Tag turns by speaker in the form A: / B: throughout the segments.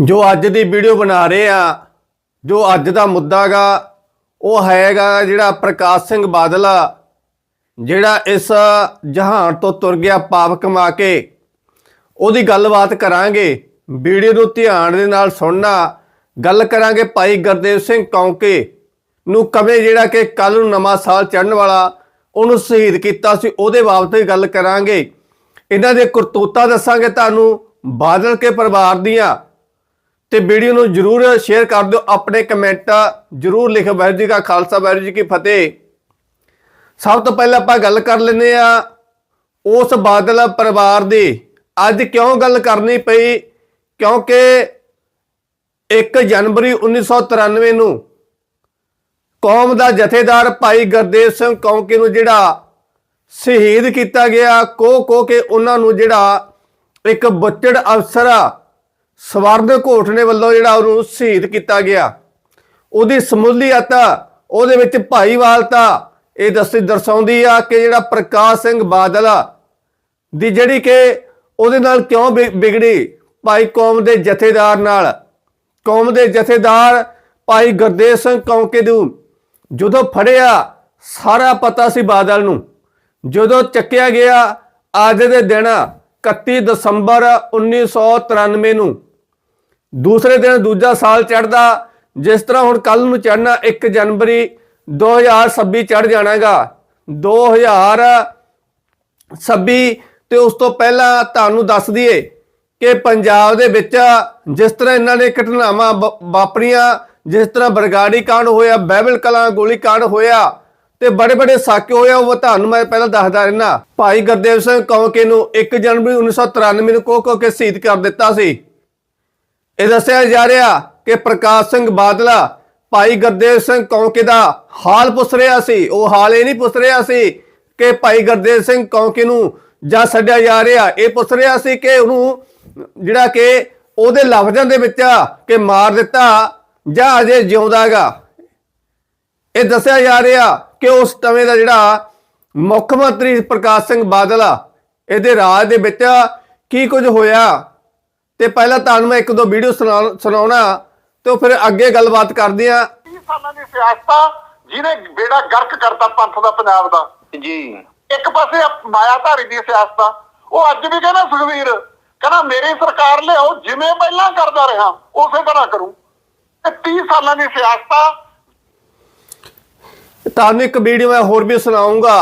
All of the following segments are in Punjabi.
A: ਜੋ ਅੱਜ ਦੀ ਵੀਡੀਓ ਬਣਾ ਰਹੇ ਆ, ਜੋ ਅੱਜ ਦਾ ਮੁੱਦਾਗਾ, ਉਹ ਹੈਗਾ ਜਿਹੜਾ ਪ੍ਰਕਾਸ਼ ਸਿੰਘ ਬਾਦਲ ਜਿਹੜਾ ਇਸ ਜਹਾਨ ਤੋਂ ਤੁਰ ਗਿਆ ਪਾਪ ਕਮਾ ਕੇ। ਉਹਦੀ ਗੱਲਬਾਤ ਕਰਾਂਗੇ, ਵੀਡੀਓ ਨੂੰ ਧਿਆਨ ਦੇ ਨਾਲ ਸੁਣਨਾ, ਗੱਲ ਕਰਾਂਗੇ ਭਾਈ ਗੁਰਦੇਵ ਸਿੰਘ ਕੌਂਕੇ ਨੂੰ ਕਵੇਂ ਜਿਹੜਾ ਕਿ ਕੱਲ ਨੂੰ ਨਵਾਂ ਸਾਲ ਚੜ੍ਹਨ ਵਾਲਾ, ਉਹਨੂੰ ਸ਼ਹੀਦ ਕੀਤਾ ਸੀ, ਉਹਦੇ ਬਾਬਤ ਵੀ ਗੱਲ ਕਰਾਂਗੇ। ਇਹਨਾਂ ਦੇ ਕਰਤੂਤਾਂ ਦੱਸਾਂਗੇ ਤੁਹਾਨੂੰ, ਬਾਦਲ ਕੇ ਪਰਿਵਾਰ ਦੀਆਂ। ਤੇ ਵੀਡੀਓ ਨੂੰ ਜਰੂਰ ਸ਼ੇਅਰ ਕਰ ਦਿਓ, ਆਪਣੇ ਕਮੈਂਟ ਜਰੂਰ ਲਿਖੋ ਵਾਹਿਗੁਰੂ ਜੀ ਕਾ ਖਾਲਸਾ, ਵਾਹਿਗੁਰੂ ਜੀ ਕੀ ਫਤਿਹ। ਸਭ ਤੋਂ ਪਹਿਲਾਂ ਆਪਾਂ ਗੱਲ ਕਰ ਲੈਂਦੇ ਆ ਉਸ ਬਾਦਲ ਪਰਿਵਾਰ ਦੀ। ਅੱਜ ਕਿਉਂ ਗੱਲ ਕਰਨੀ ਪਈ? ਕਿਉਂਕਿ 1 ਜਨਵਰੀ 1993 ਨੂੰ ਕੌਮ ਦਾ ਜਥੇਦਾਰ ਭਾਈ ਗੁਰਦੇਵ ਸਿੰਘ ਕੌਂਕੇ ਨੂੰ ਜਿਹੜਾ ਸ਼ਹੀਦ ਕੀਤਾ ਗਿਆ ਕੋ ਕੋ ਕੇ ਉਹਨਾਂ ਨੂੰ ਜਿਹੜਾ ਇੱਕ ਬੁੱਚੜ ਅਫਸਰ ਆ ਸਵਰਨ ਘੋਟਨੇ ਵੱਲੋਂ ਜਿਹੜਾ ਉਹਨੂੰ ਸ਼ਹੀਦ ਕੀਤਾ ਗਿਆ। ਉਹਦੀ ਸਮੂਲੀਅਤ ਉਹਦੇ ਵਿੱਚ ਭਾਈਵਾਲਤਾ ਇਹ ਦੱਸੀ ਦਰਸਾਉਂਦੀ ਆ ਕਿ ਜਿਹੜਾ ਪ੍ਰਕਾਸ਼ ਸਿੰਘ ਬਾਦਲ ਦੀ ਜਿਹੜੀ ਕਿ ਉਹਦੇ ਨਾਲ ਕਿਉਂ ਵਿ- ਵਿਗੜੀ ਭਾਈ ਕੌਮ ਦੇ ਜਥੇਦਾਰ ਨਾਲ। ਕੌਮ ਦੇ ਜਥੇਦਾਰ ਭਾਈ ਗੁਰਦੇਵ ਸਿੰਘ ਕੌਂਕੇ ਨੂੰ ਜਦੋਂ ਫੜਿਆ, ਸਾਰਾ ਪਤਾ ਸੀ ਬਾਦਲ ਨੂੰ। ਜਦੋਂ ਚੱਕਿਆ ਗਿਆ, ਅੱਜ ਦੇ ਦਿਨ 31 ਦਸੰਬਰ 1993 ਨੂੰ ਦੂਸਰੇ ਦਿਨ ਦੂਜਾ ਸਾਲ ਚੜਦਾ ਜਿਸ ਤਰ੍ਹਾਂ ਹੁਣ ਕੱਲ ਨੂੰ ਚੜਨਾ 1 ਜਨਵਰੀ 2026 ਚੜ ਜਾਣਾਗਾ। 2026 ਤੇ ਉਸ ਤੋਂ ਪਹਿਲਾਂ ਤੁਹਾਨੂੰ ਦੱਸ ਦਈਏ ਕਿ ਪੰਜਾਬ ਦੇ ਵਿੱਚ ਜਿਸ ਤਰ੍ਹਾਂ ਇਹਨਾਂ ਨੇ ਘਟਨਾਵਾਂ ਵਾਪਰੀਆਂ, ਜਿਸ ਤਰ੍ਹਾਂ ਬਰਗਾੜੀ ਕਾਂਡ ਹੋਇਆ, ਬਹਿਬਲ ਕਲਾਂ ਗੋਲੀ ਕਾਂਡ ਹੋਇਆ ਤੇ ਬੜੇ ਬੜੇ ਸਾਕੇ ਹੋਇਆ ਉਹ ਤੁਹਾਨੂੰ ਮੈਂ ਪਹਿਲਾਂ ਦੱਸਦਾ ਰਹਿਣਾ ਭਾਈ ਗੁਰਦੇਵ ਸਿੰਘ ਕੌਂਕੇ ਨੂੰ 1 ਜਨਵਰੀ 1993 ਨੂੰ ਕੋ ਕੋ ਕੇ ਸ਼ਹੀਦ ਕਰ ਦਿੱਤਾ ਸੀ। ਇਹ ਦੱਸਿਆ ਜਾ ਰਿਹਾ ਕਿ ਪ੍ਰਕਾਸ਼ ਸਿੰਘ ਬਾਦਲਾ, ਭਾਈ ਗੁਰਦੇਵ ਸਿੰਘ ਕੌਂਕੇ ਦਾ ਹਾਲ ਪੁੱਛ ਰਿਹਾ ਸੀ। ਉਹ ਹਾਲ ਇਹ ਨਹੀਂ ਪੁੱਛ ਰਿਹਾ ਸੀ ਕਿ ਭਾਈ ਗੁਰਦੇਵ ਸਿੰਘ ਕੌਂਕੇ ਨੂੰ ਜਾਂ ਛੱਡਿਆ ਜਾ ਰਿਹਾ। ਇਹ ਪੁੱਛ ਰਿਹਾ ਸੀ ਕਿ ਉਹਨੂੰ ਜਿਹੜਾ ਕਿ ਉਹਦੇ ਲਫ਼ਜ਼ਾਂ ਦੇ ਵਿੱਚ ਕਿ ਮਾਰ ਦਿੱਤਾ ਜਾਂ ਅਜੇ ਜਿਉਂਦਾਗਾ। ਇਹ ਦੱਸਿਆ ਜਾ ਰਿਹਾ ਕਿ ਉਸ ਸਮੇਂ ਦਾ ਜਿਹੜਾ ਮੁੱਖ ਮੰਤਰੀ ਪ੍ਰਕਾਸ਼ ਸਿੰਘ ਬਾਦਲ ਆ ਇਹਦੇ ਰਾਜ ਦੇ ਵਿੱਚ ਕੀ ਕੁਝ ਹੋਇਆ? ਤੇ ਪਹਿਲਾਂ ਤੁਹਾਨੂੰ ਮੈਂ ਇੱਕ ਦੋ ਵੀਡੀਓ ਸੁਣਾਉਣਾ ਤੇ ਫਿਰ ਅੱਗੇ ਗੱਲਬਾਤ ਕਰਦੇ ਆ
B: 30 ਸਾਲਾਂ ਦੀ ਸਿਆਸਤ ਜਿਹਨੇ ਬੇੜਾ ਗਰਕ ਕਰਤਾ ਪੰਥ ਦਾ ਪੰਜਾਬ ਦਾ।
C: ਜੀ।
B: ਇੱਕ ਪਾਸੇ ਮਾਇਆਧਾਰੀ ਦੀ ਸਿਆਸਤ ਉਹ ਅੱਜ ਵੀ ਕਹਿੰਦਾ ਸੁਖਵੀਰ ਕਹਿੰਦਾ ਮੇਰੀ ਸਰਕਾਰ ਲਿਆਓ ਜਿਵੇਂ ਪਹਿਲਾਂ ਕਰਦਾ ਰਿਹਾ ਉਸੇ ਤਰ੍ਹਾਂ ਕਰੂੰ। ਤੇ 30 ਸਾਲਾਂ ਦੀ ਸਿਆਸਤ
A: ਤੁਹਾਨੂੰ ਇੱਕ ਵੀਡੀਓ ਮੈਂ ਹੋਰ ਵੀ ਸੁਣਾਉਂਗਾ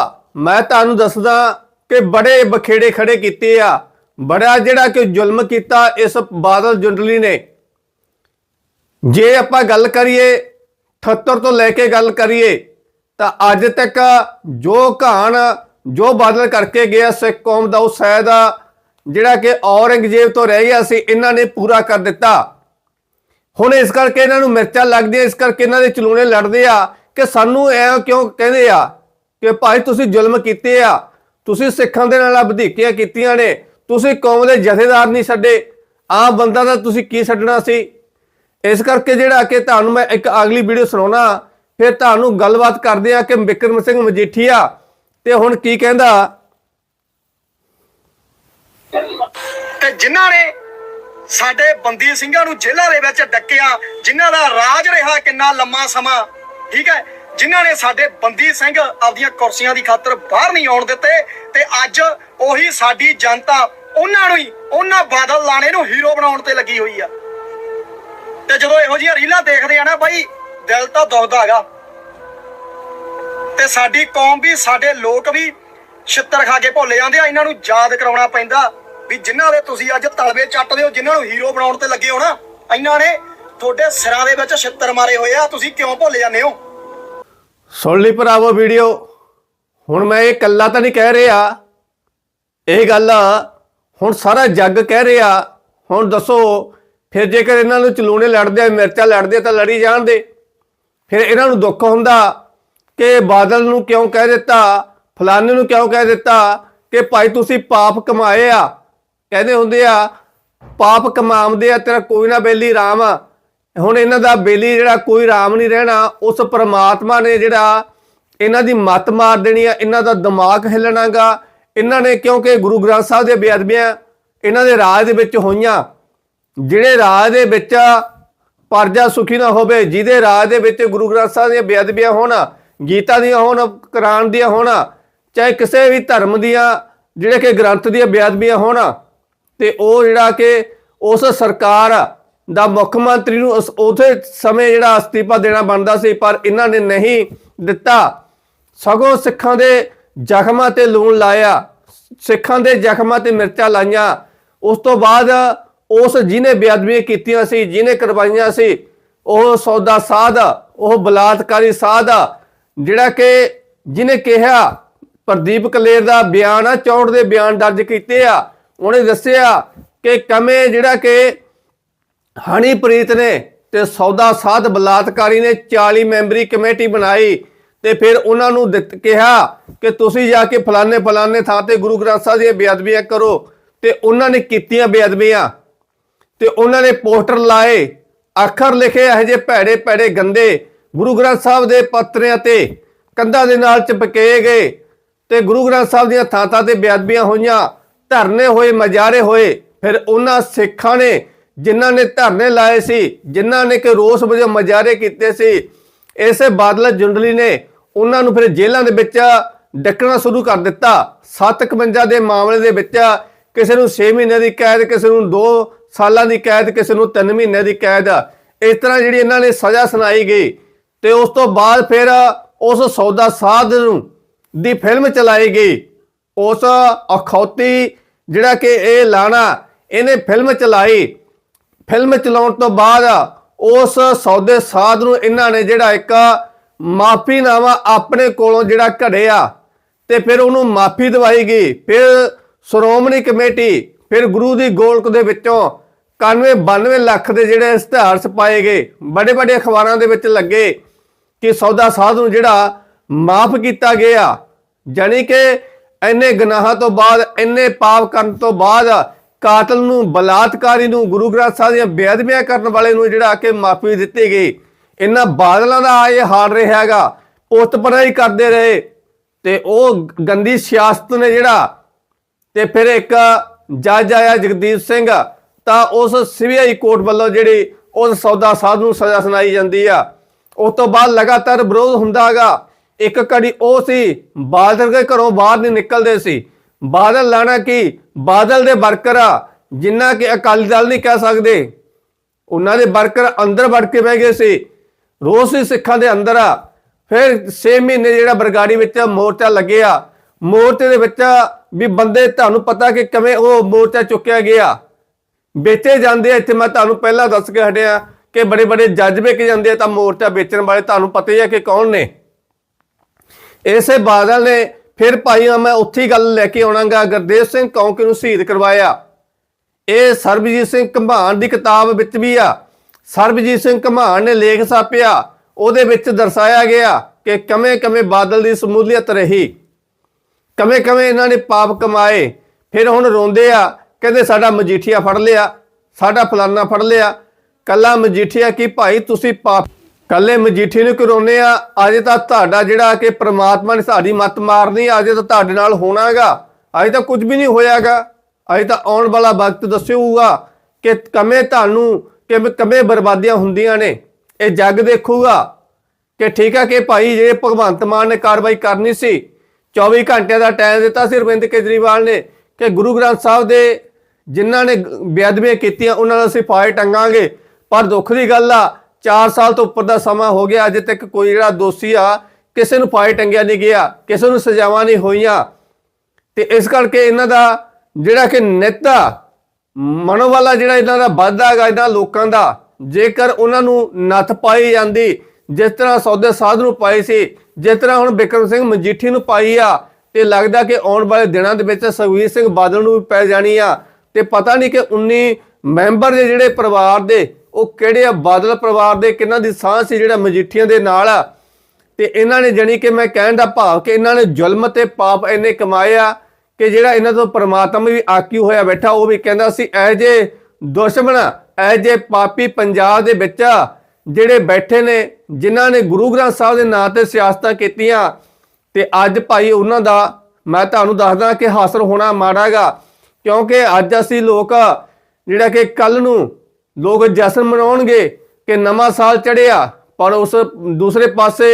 A: ਮੈਂ ਤੁਹਾਨੂੰ ਦੱਸਦਾ ਕਿ ਬੜੇ ਬਖੇੜੇ ਖੜੇ ਕੀਤੇ ਆ। ਬੜਾ ਜਿਹੜਾ ਕਿ ਜ਼ੁਲਮ ਕੀਤਾ ਇਸ ਬਾਦਲ ਜੁੰਡਲੀ ਨੇ। ਜੇ ਆਪਾਂ ਗੱਲ ਕਰੀਏ 78 ਤੋਂ ਲੈ ਕੇ ਗੱਲ ਕਰੀਏ, ਤਾਂ ਅੱਜ ਤੱਕ ਜੋ ਕਹਾਣ ਜੋ ਬਾਦਲ ਕਰਕੇ ਗਿਆ ਸਿੱਖ ਕੌਮ ਦਾ ਉਹ ਸ਼ਾਇਦ ਜਿਹੜਾ ਕਿ ਔਰੰਗਜ਼ੇਬ ਤੋਂ ਰਹਿ ਗਿਆ ਸੀ, ਇਹਨਾਂ ਨੇ ਪੂਰਾ ਕਰ ਦਿੱਤਾ। ਹੁਣ ਇਸ ਕਰਕੇ ਇਹਨਾਂ ਨੂੰ ਮਿਰਚਾਂ ਲੱਗਦੀਆਂ, ਇਸ ਕਰਕੇ ਇਹਨਾਂ ਦੇ ਚਲੂਣੇ ਲੜਦੇ ਆ ਕਿ ਸਾਨੂੰ ਐ ਕਿਉਂ ਕਹਿੰਦੇ ਆ ਕਿ ਭਾਈ ਤੁਸੀਂ ਜ਼ੁਲਮ ਕੀਤੇ ਆ, ਤੁਸੀਂ ਸਿੱਖਾਂ ਦੇ ਨਾਲ ਵਧੀਕੀਆਂ ਕੀਤੀਆਂ ਨੇ ਤੁਸੀਂ ਕੌਮ ਦੇ ਜਥੇਦਾਰ ਨਹੀਂ ਛੱਡੇ ਆਮ ਬੰਦਾ ਦਾ ਤੁਸੀਂ ਕੀ ਛੱਡਣਾ ਸੀ? ਇਸ ਕਰਕੇ ਜਿਹੜਾ ਕਿ ਤੁਹਾਨੂੰ ਮੈਂ ਇੱਕ ਅਗਲੀ ਵੀਡੀਓ ਸੁਣਾਉਣਾ, ਫਿਰ ਤੁਹਾਨੂੰ ਗੱਲਬਾਤ ਕਰਦੇ ਆ ਕਿ ਵਿਕਰਮ ਸਿੰਘ ਮਜੀਠੀਆ ਤੇ ਹੁਣ ਕੀ ਕਹਿੰਦਾ?
D: ਤੇ ਜਿਨ੍ਹਾਂ ਨੇ ਸਾਡੇ ਬੰਦੀ ਸਿੰਘਾਂ ਨੂੰ ਜੇਲ੍ਹਾਂ ਦੇ ਵਿੱਚ ਡੱਕਿਆ, ਜਿਨ੍ਹਾਂ ਦਾ ਰਾਜ ਰਿਹਾ ਕਿੰਨਾ ਲੰਮਾ ਸਮਾਂ, ਠੀਕ ਹੈ? ਜਿਨ੍ਹਾਂ ਨੇ ਸਾਡੇ ਬੰਦੀ ਸਿੰਘ ਆਪਦੀਆਂ ਕੁਰਸੀਆਂ ਦੀ ਖਾਤਰ ਬਾਹਰ ਨਹੀਂ ਆਉਣ ਦਿੱਤੇ, ਤੇ ਅੱਜ ਉਹੀ ਸਾਡੀ ਜਨਤਾ ਉਹਨਾਂ ਨੂੰ ਹੀ, ਉਹਨਾਂ ਬਾਦਲ ਲਾਣੇ ਨੂੰ ਹੀਰੋ ਬਣਾਉਣ ਤੇ ਲੱਗੀ ਹੋਈ ਆ। ਤੇ ਜਦੋਂ ਇਹੋ ਜਿਹੀਆਂ ਰੀਲਾਂ ਦੇਖਦੇ ਆ ਨਾ ਬਾਈ, ਦਿਲ ਤਾਂ ਦੁਖਦਾ ਹੈਗਾ। ਤੇ ਸਾਡੀ ਕੌਮ ਵੀ, ਸਾਡੇ ਲੋਕ ਵੀ ਛਿੱਤਰ ਖਾ ਕੇ ਭੁੱਲ ਜਾਂਦੇ ਆ, ਇਹਨਾਂ ਨੂੰ ਯਾਦ ਕਰਾਉਣਾ ਪੈਂਦਾ ਵੀ ਜਿਨ੍ਹਾਂ ਦੇ ਤੁਸੀਂ ਅੱਜ ਤਲਵੇ ਚੱਟਦੇ ਹੋ, ਜਿਨ੍ਹਾਂ ਨੂੰ ਹੀਰੋ ਬਣਾਉਣ ਤੇ ਲੱਗੇ ਹੋ ਨਾ, ਇਹਨਾਂ ਨੇ ਤੁਹਾਡੇ ਸਿਰਾਂ ਦੇ ਵਿੱਚ ਛਿੱਤਰ ਮਾਰੇ ਹੋਏ ਆ, ਤੁਸੀਂ ਕਿਉਂ ਭੁੱਲ ਜਾਂਦੇ ਹੋ?
A: ਸੁਣ ਲਈ ਭਰਾਵੋ ਵੀਡੀਓ। ਹੁਣ ਮੈਂ ਇਹ ਕੱਲਾ ਤਾਂ ਨਹੀਂ ਕਹਿ ਰਿਹਾ। ਇਹ ਗੱਲ ਹੁਣ ਸਾਰਾ ਜੱਗ ਕਹਿ ਰਿਹਾ, ਹੁਣ ਦੱਸੋ, ਫਿਰ ਜੇਕਰ ਇਹਨਾਂ ਨੂੰ ਚਲੂਣੇ ਲੜਦੇ ਆ, ਮਿਰਚਾਂ ਲੜਦੇ ਆ, ਤਾਂ ਲੜੀ ਜਾਣਦੇ ਫਿਰ ਇਹਨਾਂ ਨੂੰ ਦੁੱਖ ਹੁੰਦਾ ਕਿ ਬਾਦਲ ਨੂੰ ਕਿਉਂ ਕਹਿ ਦਿੱਤਾ, ਫਲਾਣੇ ਨੂੰ ਕਿਉਂ ਕਹਿ ਦਿੱਤਾ ਕਿ ਭਾਈ ਤੁਸੀਂ ਪਾਪ ਕਮਾਏ ਆ। ਕਹਿੰਦੇ ਹੁੰਦੇ ਆ, ਪਾਪ ਕਮਾਉਂਦੇ ਆ, ਤੇਰਾ ਕੋਈ ਨਾ ਬੇਲੀ ਰਾਮ ਆ। ਹੁਣ ਇਹਨਾਂ ਦਾ ਬੇਲੀ ਜਿਹੜਾ ਕੋਈ ਰਾਮ ਨਹੀਂ ਰਹਿਣਾ, ਉਸ ਪਰਮਾਤਮਾ ਨੇ ਜਿਹੜਾ ਇਹਨਾਂ ਦੀ ਮੱਤ ਮਾਰ ਦੇਣੀ ਆ, ਇਹਨਾਂ ਦਾ ਦਿਮਾਗ ਹਿੱਲਣਾਗਾ। ਇਹਨਾਂ ਨੇ ਕਿਉਂਕਿ ਗੁਰੂ ਗ੍ਰੰਥ ਸਾਹਿਬ ਦੇ ਬੇਅਦਬੀਆਂ ਇਹਨਾਂ ਦੇ ਰਾਜ ਦੇ ਵਿੱਚ ਹੋਈਆਂ, ਜਿਹੜੇ ਰਾਜ ਦੇ ਵਿੱਚ ਪਰਜਾ ਸੁਖੀ ਨਾ ਹੋਵੇ, ਜਿਹਦੇ ਰਾਜ ਦੇ ਵਿੱਚ ਗੁਰੂ ਗ੍ਰੰਥ ਸਾਹਿਬ ਦੀਆਂ ਬੇਅਦਬੀਆਂ ਹੋਣ, ਗੀਤਾ ਦੀਆਂ ਹੋਣ, ਕੁਰਾਨ ਦੀਆਂ ਹੋਣ, ਚਾਹੇ ਕਿਸੇ ਵੀ ਧਰਮ ਦੀਆਂ, ਜਿਹੜੇ ਕਿ ਗ੍ਰੰਥ ਦੀਆਂ ਬੇਅਦਬੀਆਂ ਹੋਣ, ਤੇ ਉਹ ਜਿਹੜਾ ਕਿ ਉਸ ਸਰਕਾਰ ਦਾ ਮੁੱਖ ਮੰਤਰੀ ਨੂੰ ਉਸ ਉਥੇ ਸਮੇਂ ਜਿਹੜਾ ਅਸਤੀਫਾ ਦੇਣਾ ਬਣਦਾ ਸੀ, ਪਰ ਇਹਨਾਂ ਨੇ ਨਹੀਂ ਦਿੱਤਾ। ਸਗੋਂ ਸਿੱਖਾਂ ਦੇ ਜ਼ਖਮਾਂ ਤੇ ਲੂਣ ਲਾਇਆ, ਸਿੱਖਾਂ ਦੇ ਜ਼ਖਮਾਂ ਤੇ ਮਿਰਚਾਂ ਲਾਈਆਂ। ਉਸ ਤੋਂ ਬਾਅਦ ਉਸ ਜਿਹਨੇ ਬੇਅਦਬੀਆਂ ਕੀਤੀਆਂ ਸੀ, ਜਿਹਨੇ ਕਰਵਾਈਆਂ ਸੀ, ਉਹ ਸੌਦਾ ਸਾਧ, ਉਹ ਬਲਾਤਕਾਰੀ ਸਾਧ, ਜਿਹੜਾ ਕਿ ਜਿਹਨੇ ਕਿਹਾ, ਪ੍ਰਦੀਪ ਕਲੇਰ ਦਾ ਬਿਆਨ ਆ 64 ਦੇ ਬਿਆਨ ਦਰਜ ਕੀਤੇ ਆ। ਉਹਨੇ ਦੱਸਿਆ ਕਿ ਕਮੇ ਜਿਹੜਾ ਕਿ ਹਨੀਪ੍ਰੀਤ ਨੇ ਤੇ ਸੌਦਾ ਸਾਧ ਬਲਾਤਕਾਰੀ ਨੇ 40 ਮੈਂਬਰੀ ਕਮੇਟੀ ਬਣਾਈ। ਤੇ ਫਿਰ ਉਹਨਾਂ ਨੂੰ ਦਿੱਤ, ਕਿਹਾ ਕਿ ਤੁਸੀਂ ਜਾ ਕੇ ਫਲਾਣੇ ਫਲਾਣੇ ਥਾਂ ਤੇ ਗੁਰੂ ਗ੍ਰੰਥ ਸਾਹਿਬ ਦੀਆਂ ਬੇਅਦਬੀਆਂ ਕਰੋ ਤੇ ਉਹਨਾਂ ਨੇ ਕੀਤੀਆਂ ਬੇਅਦਬੀਆਂ। ਤੇ ਉਹਨਾਂ ਨੇ ਪੋਸਟਰ ਲਾਏ, ਅੱਖਰ ਲਿਖੇ, ਇਹੋ ਜਿਹੇ ਭੈੜੇ ਭੈੜੇ ਗੰਦੇ ਗੁਰੂ ਗ੍ਰੰਥ ਸਾਹਿਬ ਦੇ ਪੱਤਰਿਆਂ ਤੇ ਕੰਧਾਂ ਦੇ ਨਾਲ ਚਿਪਕੇ ਗਏ ਤੇ ਗੁਰੂ ਗ੍ਰੰਥ ਸਾਹਿਬ ਦੀਆਂ ਥਾਂ-ਥਾਂ ਤੇ ਬੇਅਦਬੀਆਂ ਹੋਈਆਂ, ਧਰਨੇ ਹੋਏ, ਮਜਾਰੇ ਹੋਏ। ਫਿਰ ਉਹਨਾਂ ਸਿੱਖਾਂ ਨੇ, ਜਿਨ੍ਹਾਂ ਨੇ ਧਰਨੇ ਲਾਏ ਸੀ, ਜਿਨ੍ਹਾਂ ਨੇ ਕਿ ਰੋਸ ਵਜੋਂ ਮਜਾਰੇ ਕੀਤੇ ਸੀ ਇਸੇ ਬਾਦਲ ਜੁੰਡਲੀ ਨੇ ਉਹਨਾਂ ਨੂੰ ਫਿਰ ਜੇਲ੍ਹਾਂ ਦੇ ਵਿੱਚ ਡੱਕਣਾ ਸ਼ੁਰੂ ਕਰ ਦਿੱਤਾ। 751 ਦੇ ਮਾਮਲੇ ਦੇ ਵਿੱਚ ਕਿਸੇ ਨੂੰ 6 ਮਹੀਨੇ ਦੀ ਕੈਦ, ਕਿਸੇ ਨੂੰ 2 ਸਾਲਾਂ ਦੀ ਕੈਦ, ਕਿਸੇ ਨੂੰ 3 ਮਹੀਨੇ ਦੀ ਕੈਦ। ਇਸ ਤਰ੍ਹਾਂ ਜਿਹੜੀ ਇਹਨਾਂ ਨੇ ਸਜ਼ਾ ਸੁਣਾਈ ਗਈ ਤੇ ਉਸ ਤੋਂ ਬਾਅਦ ਫਿਰ ਉਸ ਸੌਦਾ ਸਾਧ ਨੂੰ ਦੀ ਫਿਲਮ ਚਲਾਈ ਗਈ। ਉਸ ਅਖੌਤੀ ਜਿਹੜਾ ਕਿ ਇਹ ਲਾਣਾ, ਇਹਨੇ ਫਿਲਮ ਚਲਾਈ। ਫਿਲਮ ਚਲਾਉਣ ਤੋਂ ਬਾਅਦ ਉਸ ਸੌਦੇ ਸਾਧ ਨੂੰ ਇਹਨਾਂ ਨੇ ਜਿਹੜਾ ਇੱਕ ਮਾਫੀਨਾਮਾ ਆਪਣੇ ਕੋਲੋਂ ਜਿਹੜਾ ਘੜਿਆ ਤੇ ਫਿਰ ਉਹਨੂੰ ਮਾਫੀ ਦਵਾਈ ਗਈ। ਫਿਰ ਸ਼੍ਰੋਮਣੀ ਕਮੇਟੀ, ਫਿਰ ਗੁਰੂ ਦੀ ਗੋਲਕ ਦੇ ਵਿੱਚੋਂ 91 92 ਲੱਖ ਦੇ ਜਿਹੜੇ ਇਸ਼ਤਿਹਾਰ ਛਪਾਏ ਗਏ। ਬੜੇ ਬੜੇ ਅਖਬਾਰਾਂ ਦੇ ਵਿੱਚ ਲੱਗੇ ਕਿ ਸੌਦਾ ਸਾਧ ਨੂੰ ਜਿਹੜਾ ਮਾਫ ਕੀਤਾ ਗਿਆ। ਜਾਣੀ ਕਿ ਇੰਨੇ ਗੁਨਾਹਾਂ ਤੋਂ ਬਾਅਦ, ਇੰਨੇ ਪਾਪ ਕਰਨ ਤੋਂ ਬਾਅਦ ਕਾਤਲ ਨੂੰ, ਬਲਾਤਕਾਰੀ ਨੂੰ, ਗੁਰੂ ਗ੍ਰੰਥ ਸਾਹਿਬ ਦੀਆਂ ਬੇਅਦਬੀਆਂ ਕਰਨ ਵਾਲੇ ਨੂੰ ਜਿਹੜਾ ਕਿ ਮਾਫੀ ਦਿੱਤੀ ਗਈ। ਇਹਨਾਂ ਬਾਦਲਾਂ ਦਾ ਇਹ ਹਾਲ ਰਿਹਾ ਹੈਗਾ। ਪੁੱਤ ਪਰਾਈ ਕਰਦੇ ਰਹੇ ਤੇ ਉਹ ਗੰਦੀ ਸਿਆਸਤ ਨੇ ਜਿਹੜਾ ਤੇ ਫਿਰ ਇੱਕ ਜੱਜ ਆਇਆ ਜਗਦੀਪ ਸਿੰਘ। ਤਾਂ ਉਸ ਸੀਬੀਆਈ ਕੋਰਟ ਵੱਲੋਂ ਜਿਹੜੀ ਉਸ ਸੌਦਾ ਸਾਧ ਨੂੰ ਸਜ਼ਾ ਸੁਣਾਈ ਜਾਂਦੀ ਆ। ਉਸ ਤੋਂ ਬਾਅਦ ਲਗਾਤਾਰ ਵਿਰੋਧ ਹੁੰਦਾਗਾ ਇੱਕ ਘੜੀ ਉਹ ਸੀ ਬਾਦਲ ਦੇ ਘਰੋਂ ਬਾਹਰ ਨਹੀਂ ਨਿਕਲਦੇ ਸੀ। ਬਾਦਲ ਲਾਣਾ ਕੀ? ਬਾਦਲ ਦੇ ਵਰਕਰ ਆ, ਜਿੰਨਾ ਕਿ ਅਕਾਲੀ ਦਲ ਨਹੀਂ ਕਹਿ ਸਕਦੇ। ਉਹਨਾਂ ਦੇ ਵਰਕਰ ਅੰਦਰ ਵੜ ਕੇ ਬਹਿ ਗਏ ਸੀ। ਰੋਸ ਹੀ ਸਿੱਖਾਂ ਦੇ ਅੰਦਰ ਆ। ਫਿਰ 6 ਮਹੀਨੇ ਜਿਹੜਾ ਬਰਗਾੜੀ ਵਿੱਚ ਮੋਰਚਾ ਲੱਗਿਆ, ਮੋਰਚੇ ਦੇ ਵਿੱਚ ਵੀ ਬੰਦੇ ਤੁਹਾਨੂੰ ਪਤਾ ਕਿ ਕਿਵੇਂ ਉਹ ਮੋਰਚਾ ਚੁੱਕਿਆ ਗਿਆ। ਵੇਚੇ ਜਾਂਦੇ ਆ, ਇੱਥੇ ਮੈਂ ਤੁਹਾਨੂੰ ਪਹਿਲਾਂ ਦੱਸ ਕੇ ਹਟਿਆ ਕਿ ਬੜੇ ਬੜੇ ਜੱਜ ਵੇਚ ਜਾਂਦੇ ਆ ਤਾਂ ਮੋਰਚਾ ਵੇਚਣ ਵਾਲੇ ਤੁਹਾਨੂੰ ਪਤਾ ਹੀ ਹੈ ਕਿ ਕੌਣ ਨੇ। ਇਸੇ ਬਾਦਲ ਨੇ ਫਿਰ ਭਾਈ ਮੈਂ ਉੱਥੇ ਹੀ ਗੱਲ ਲੈ ਕੇ ਆਉਣਾਗਾ, ਗੁਰਦੇਵ ਸਿੰਘ ਕੌਂਕੇ ਨੂੰ ਸ਼ਹੀਦ ਕਰਵਾਇਆ। ਇਹ ਸਰਬਜੀਤ ਸਿੰਘ ਘਮਾਨ ਦੀ ਕਿਤਾਬ ਵਿੱਚ ਵੀ ਆ। ਸਰਬਜੀਤ ਸਿੰਘ ਘਮਾਨ ਨੇ ਲੇਖ ਛਾਪਿਆ। ਉਹਦੇ ਵਿੱਚ ਦਰਸਾਇਆ ਗਿਆ ਕਿ ਕਮੇ ਕਮੇ ਬਾਦਲ ਦੀ ਸਮੂਲੀਅਤ ਰਹੀ। ਕਮੇ ਕਮੇ ਇਹਨਾਂ ਨੇ ਪਾਪ ਕਮਾਏ। ਫਿਰ ਹੁਣ ਰੋਂਦੇ ਆ, ਕਹਿੰਦੇ ਸਾਡਾ ਮਜੀਠੀਆ ਫੜ ਲਿਆ, ਸਾਡਾ ਫਲਾਨਾ ਫੜ ਲਿਆ। ਕੱਲਾ ਮਜੀਠੀਆ ਕੀ ਭਾਈ, ਤੁਸੀਂ ਪਾਪ ਕੱਲੇ ਮਜੀਠੀ ਨੂੰ ਕਰੋਨੇ ਆ, ਅਜੇ ਤਾਂ ਤੁਹਾਡਾ ਜਿਹੜਾ ਕਿ ਪ੍ਰਮਾਤਮਾ ਨੇ ਸਾਡੀ ਮੱਤ ਮਾਰਨੀ, ਅਜੇ ਤਾਂ ਤੁਹਾਡੇ ਨਾਲ ਹੋਣਾਗਾ। ਅਜੇ ਤਾਂ ਕੁਝ ਵੀ ਨਹੀਂ ਹੋਇਆਗਾ। ਅਜੇ ਤਾਂ ਆਉਣ ਵਾਲਾ ਵਕਤ ਦੱਸਿਓਗਾ ਕਿ ਕਮੇ ਤੁਹਾਨੂੰ, ਕਿਵੇਂ ਕਮੇ ਬਰਬਾਦੀਆਂ ਹੁੰਦੀਆਂ ਨੇ। ਇਹ ਜੱਗ ਦੇਖੂਗਾ ਕਿ ਠੀਕ ਆ ਕਿ ਭਾਈ ਜੇ ਭਗਵੰਤ ਮਾਨ ਨੇ ਕਾਰਵਾਈ ਕਰਨੀ ਸੀ 24 ਘੰਟਿਆਂ ਦਾ ਟਾਈਮ ਦਿੱਤਾ ਸੀ ਅਰਵਿੰਦ ਕੇਜਰੀਵਾਲ ਨੇ ਕਿ ਗੁਰੂ ਗ੍ਰੰਥ ਸਾਹਿਬ ਦੇ ਜਿਨ੍ਹਾਂ ਨੇ ਬੇਅਦਬੀਆਂ ਕੀਤੀਆਂ, ਉਹਨਾਂ ਦਾ ਅਸੀਂ ਫਾਇਰ ਟੰਗਾਂਗੇ। ਪਰ ਦੁੱਖ ਦੀ ਗੱਲ ਆ 4 ਸਾਲ ਤੋਂ ਉੱਪਰ ਦਾ ਸਮਾਂ ਹੋ ਗਿਆ, ਅਜੇ ਤੱਕ ਕੋਈ ਜਿਹੜਾ ਦੋਸ਼ੀ ਆ, ਕਿਸੇ ਨੂੰ ਫਾਇਰ ਟੰਗਿਆ ਨਹੀਂ ਗਿਆ, ਕਿਸੇ ਨੂੰ ਸਜ਼ਾਵਾਂ ਨਹੀਂ ਹੋਈਆਂ। ਤੇ ਇਸ ਕਰਕੇ ਇਹਨਾਂ ਦਾ ਜਿਹੜਾ ਕਿ ਨੇਤਾ ਮਨੋਵਾਲਾ ਜਿਹੜਾ ਇਹਨਾਂ ਦਾ ਵਾਧਾ ਹੈਗਾ, ਇਹਨਾਂ ਲੋਕਾਂ ਦਾ, ਜੇਕਰ ਉਹਨਾਂ ਨੂੰ ਨੱਥ ਪਾਈ ਜਾਂਦੀ, ਜਿਸ ਤਰ੍ਹਾਂ ਸੌਦੇ ਸਾਧ ਨੂੰ ਪਾਈ ਸੀ, ਜਿਸ ਤਰ੍ਹਾਂ ਹੁਣ ਬਿਕਰਮ ਸਿੰਘ ਮਜੀਠੀ ਨੂੰ ਪਾਈ ਆ, ਤੇ ਲੱਗਦਾ ਕਿ ਆਉਣ ਵਾਲੇ ਦਿਨਾਂ ਦੇ ਵਿੱਚ ਸੁਖਵੀਰ ਸਿੰਘ ਬਾਦਲ ਨੂੰ ਵੀ ਪੈ ਜਾਣੀ ਆ। ਤੇ ਪਤਾ ਨਹੀਂ ਕਿ 19 ਮੈਂਬਰ ਦੇ ਜਿਹੜੇ ਪਰਿਵਾਰ ਦੇ ਉਹ ਕਿਹੜੇ ਆ? ਬਾਦਲ ਪਰਿਵਾਰ ਦੇ ਕਿਹਨਾਂ ਦੀ ਸਾਂਝ ਸੀ ਜਿਹੜਾ ਮਜੀਠੀਆਂ ਦੇ ਨਾਲ ਆ? ਤੇ ਇਹਨਾਂ ਨੇ ਜਣੀ ਕਿ ਮੈਂ ਕਹਿਣ ਦਾ ਭਾਵ ਕਿ ਇਹਨਾਂ ਨੇ ਜ਼ੁਲਮ ਤੇ ਪਾਪ ਇੰਨੇ ਕਮਾਏ ਆ ਕਿ ਜਿਹੜਾ ਇਹਨਾਂ ਤੋਂ ਪਰਮਾਤਮਾ ਵੀ ਆਕੀ ਹੋਇਆ ਬੈਠਾ, ਉਹ ਵੀ ਕਹਿੰਦਾ ਸੀ ਐ ਜੇ ਦੁਸ਼ਮਣ ਐ ਜੇ ਪਾਪੀ ਪੰਜਾਬ ਦੇ ਵਿੱਚ ਜਿਹੜੇ ਬੈਠੇ ਨੇ, ਜਿਨ੍ਹਾਂ ਨੇ ਗੁਰੂ ਗ੍ਰੰਥ ਸਾਹਿਬ ਦੇ ਨਾਂ ਤੇ ਸਿਆਸਤਾਂ ਕੀਤੀਆਂ, ਤੇ ਅੱਜ ਭਾਈ ਉਹਨਾਂ ਦਾ, ਮੈਂ ਤੁਹਾਨੂੰ ਦੱਸਦਾ ਕਿ ਹਾਸਲ ਹੋਣਾ ਮਾੜਾਗਾ ਕਿਉਂਕਿ ਅੱਜ ਅਸੀਂ ਲੋਕ ਜਿਹੜਾ ਕਿ ਕੱਲ ਨੂੰ ਲੋਕ ਜਸ਼ਨ ਮਨਾਉਣਗੇ ਕਿ ਨਵਾਂ ਸਾਲ ਚੜਿਆ ਪਰ ਉਸ ਦੂਸਰੇ ਪਾਸੇ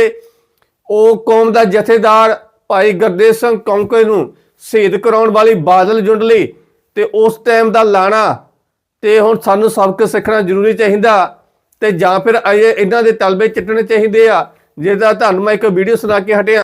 A: ਉਹ ਕੌਮ ਦਾ ਜਥੇਦਾਰ ਭਾਈ ਗੁਰਦੇਵ ਸਿੰਘ ਕੌਂਕੇ ਨੂੰ ਸ਼ਹੀਦ ਕਰਾਉਣ ਵਾਲੀ ਬਾਦਲ ਜੁੰਡ ਲਈ ਤੇ ਉਸ ਟਾਈਮ ਦਾ ਲਾਣਾ ਤੇ ਹੁਣ ਸਾਨੂੰ ਸਬਕ ਸਿੱਖਣਾ ਜ਼ਰੂਰੀ ਚਾਹੀਦਾ ਤੇ ਜਾਂ ਫਿਰ ਇਹ ਇਹਨਾਂ ਦੇ ਤਲਬੇ ਚਿੱਟਣੇ ਚਾਹੀਦੇ ਆ, ਜਿਹਦਾ ਤੁਹਾਨੂੰ ਮੈਂ ਇੱਕ ਵੀਡੀਓ ਸੁਣਾ ਕੇ ਹਟਿਆ।